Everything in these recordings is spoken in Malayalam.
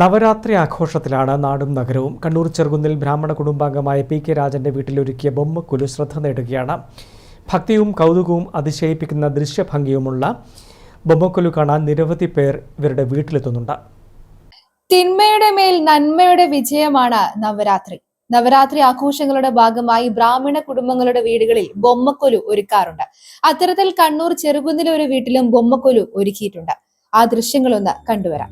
നവരാത്രി ആഘോഷത്തിലാണ് നാടും നഗരവും. കണ്ണൂർ ചെറുകുന്നിൽ ബ്രാഹ്മണ കുടുംബാംഗമായ പി കെ രാജന്റെ വീട്ടിലൊരുക്കിയ ബൊമ്മക്കുലു ശ്രദ്ധ നേടുകയാണ്. ഭക്തിയും കൗതുകവും അതിശയിപ്പിക്കുന്ന ദൃശ്യഭംഗിയുമുള്ള ബൊമ്മക്കുലു കാണാൻ നിരവധി പേർ ഇവരുടെ വീട്ടിലെത്തുന്നുണ്ട്. തിന്മയുടെ മേൽ നന്മയുടെ വിജയമാണ് നവരാത്രി. നവരാത്രി ആഘോഷങ്ങളുടെ ഭാഗമായി ബ്രാഹ്മണ കുടുംബങ്ങളുടെ വീടുകളിൽ ബൊമ്മക്കൊലു ഒരുക്കാറുണ്ട്. അത്തരത്തിൽ കണ്ണൂർ ചെറുകുന്നിലെ ഒരു വീട്ടിലും ബൊമ്മക്കൊലു ഒരുക്കിയിട്ടുണ്ട്. ആ ദൃശ്യങ്ങളൊന്ന് കണ്ടുവരാം.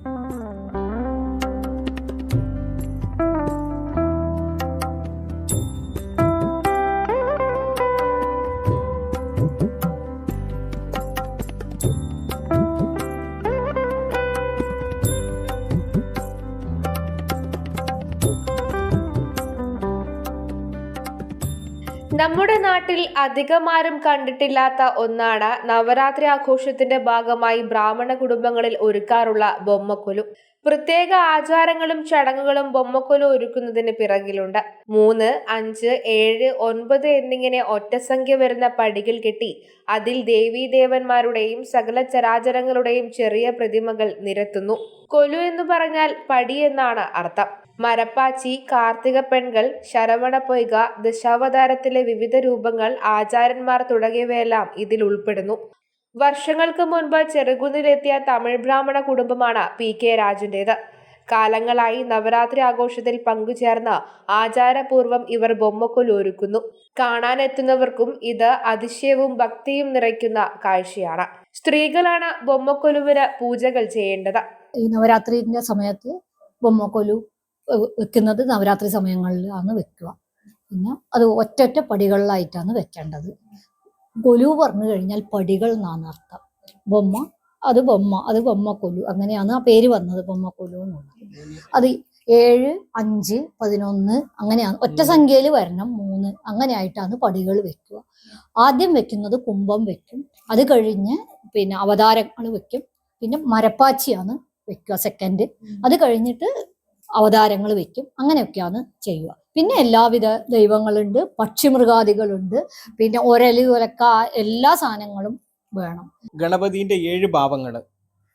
നമ്മുടെ നാട്ടിൽ അധികമാരും കണ്ടിട്ടില്ലാത്ത ഒന്നാണ് നവരാത്രി ആഘോഷത്തിന്റെ ഭാഗമായി ബ്രാഹ്മണ കുടുംബങ്ങളിൽ ഒരുക്കാറുള്ള ബൊമ്മക്കൊലു. പ്രത്യേക ആചാരങ്ങളും ചടങ്ങുകളും ബൊമ്മക്കൊലു ഒരുക്കുന്നതിന് പിറകിലുണ്ട്. മൂന്ന് അഞ്ച് ഏഴ് ഒൻപത് എന്നിങ്ങനെ ഒറ്റസംഖ്യ വരുന്ന പടികൾ കെട്ടി അതിൽ ദേവീദേവന്മാരുടെയും സകല ചരാചരങ്ങളുടെയും ചെറിയ പ്രതിമകൾ നിരത്തുന്നു. കൊലു എന്ന് പറഞ്ഞാൽ പടി എന്നാണ് അർത്ഥം. മരപ്പാച്ചി കാർത്തിക പെൺകൾ ശരവണ പൊയ്ക ദശാവതാരത്തിലെ വിവിധ രൂപങ്ങൾ ആചാര്യന്മാർ തുടങ്ങിയവയെല്ലാം ഇതിൽ ഉൾപ്പെടുന്നു. വർഷങ്ങൾക്ക് മുൻപ് ചെറുകുന്നിലെത്തിയ തമിഴ് ബ്രാഹ്മണ കുടുംബമാണ് പി കെ രാജന്റേത് കാലങ്ങളായി നവരാത്രി ആഘോഷത്തിൽ പങ്കുചേർന്ന് ആചാരപൂർവം ഇവർ ബൊമ്മക്കൊലു ഒരുക്കുന്നു. കാണാനെത്തുന്നവർക്കും ഇത് അതിശയവും ഭക്തിയും നിറയ്ക്കുന്ന കാഴ്ചയാണ്. സ്ത്രീകളാണ് ബൊമ്മക്കൊലുവിന് പൂജകൾ ചെയ്യേണ്ടത്. ഈ നവരാത്രിന്റെ സമയത്ത് ബൊമ്മക്കൊലു വെക്കുന്നത് നവരാത്രി സമയങ്ങളിലാണ് വെക്കുക. പിന്നെ അത് ഒറ്റ ഒറ്റ പടികളിലായിട്ടാണ് വെക്കേണ്ടത്. കൊലു പറഞ്ഞു കഴിഞ്ഞാൽ പടികൾ എന്നാണ് അർത്ഥം. ബൊമ്മ അത് ബൊമ്മ അത് ബൊമ്മ കൊലു. അങ്ങനെയാണ് ആ പേര് വന്നത് ബൊമ്മ കൊലു എന്നുള്ളത് അത് ഏഴ് അഞ്ച് പതിനൊന്ന് അങ്ങനെയാണ്. ഒറ്റ സംഖ്യയിൽ വരണം മൂന്ന്. അങ്ങനെയായിട്ടാണ് പടികൾ വെക്കുക. ആദ്യം വെക്കുന്നത് കുംഭം വെക്കും. അത് കഴിഞ്ഞ് പിന്നെ അവതാരങ്ങൾ വെക്കും. പിന്നെ മരപ്പാച്ചിയാണ് വെക്കുക സെക്കൻഡ് അത് കഴിഞ്ഞിട്ട് അവതാരങ്ങൾ വെക്കും. അങ്ങനെയൊക്കെയാണ് ചെയ്യുക. പിന്നെ എല്ലാവിധ ദൈവങ്ങളുണ്ട് പക്ഷിമൃഗാദികളുണ്ട് പിന്നെ ഒരൽ ഒലക്ക എല്ലാ സാധനങ്ങളും വേണം. ഗണപതിന്റെ ഏഴ് ഭാവങ്ങൾ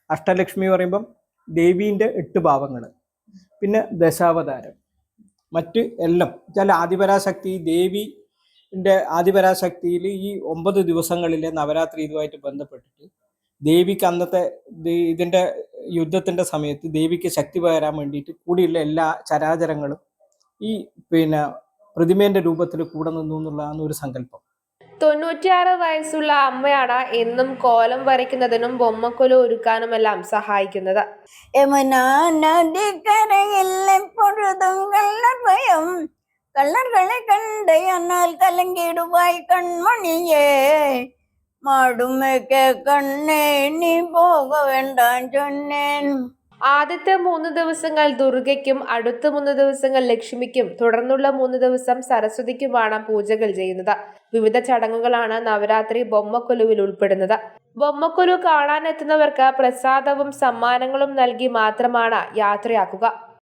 അഷ്ടലക്ഷ്മി പറയുമ്പം ദേവീന്റെ എട്ട് ഭാവങ്ങൾ പിന്നെ ദശാവതാരം. മറ്റ് എല്ലാം. ചില ആദിപരാശക്തി ദേവിന്റെ ആദിപരാശക്തിയിൽ ഈ ഒമ്പത് ദിവസങ്ങളിലെ നവരാത്രി ഇതുമായിട്ട് ബന്ധപ്പെട്ടിട്ട് ദേവിക്ക് അന്നത്തെ ഇതിന്റെ യുദ്ധത്തിന്റെ സമയത്ത് ദേവിക്ക് ശക്തി പകരാൻ വേണ്ടിയിട്ട് കൂടിയുള്ള എല്ലാ ചരാചരങ്ങളും ഈ പിന്നെ പ്രതിമേന്റെ രൂപത്തിൽ കൂടെ നിന്നു എന്നുള്ളതാണ് ഒരു സങ്കല്പം. തൊണ്ണൂറ്റിയാറ് വയസ്സുള്ള അമ്മയാണ് എന്നും കോലം വരയ്ക്കുന്നതിനും ബൊമ്മക്കൊല ഒരുക്കാനുമെല്ലാം സഹായിക്കുന്നത്. എപ്പോഴും കള്ളർ ഭയം കള്ളർകളെ കണ്ട് എന്നാൽ കലങ്കിടുവായി കൺമണിയേ. ആദ്യത്തെ മൂന്ന് ദിവസങ്ങൾ ദുർഗയ്ക്കും അടുത്ത മൂന്ന് ദിവസങ്ങൾ ലക്ഷ്മിക്കും തുടർന്നുള്ള മൂന്ന് ദിവസം സരസ്വതിക്കുമാണ് പൂജകൾ ചെയ്യുന്നത്. വിവിധ ചടങ്ങുകളാണ് നവരാത്രി ബൊമ്മക്കൊലുവിൽ ഉൾപ്പെടുന്നത്. ബൊമ്മക്കൊലു കാണാനെത്തുന്നവർക്ക് പ്രസാദവും സമ്മാനങ്ങളും നൽകി മാത്രമാണ് യാത്രയാക്കുക.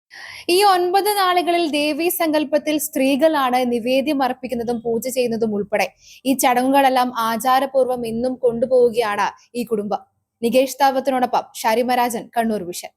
ഈ ഒൻപത് നാളുകളിൽ ദേവീ സങ്കല്പത്തിൽ സ്ത്രീകളാണ് നിവേദ്യം അർപ്പിക്കുന്നതും പൂജ ചെയ്യുന്നതും ഉൾപ്പെടെ. ഈ ചടങ്ങുകളെല്ലാം ആചാരപൂർവം ഇന്നും കൊണ്ടുപോവുകയാണ് ഈ കുടുംബം. നികേഷ് താപത്തിനോടൊപ്പം ഷാരിമരാജൻ കണ്ണൂർ വിഷൻ.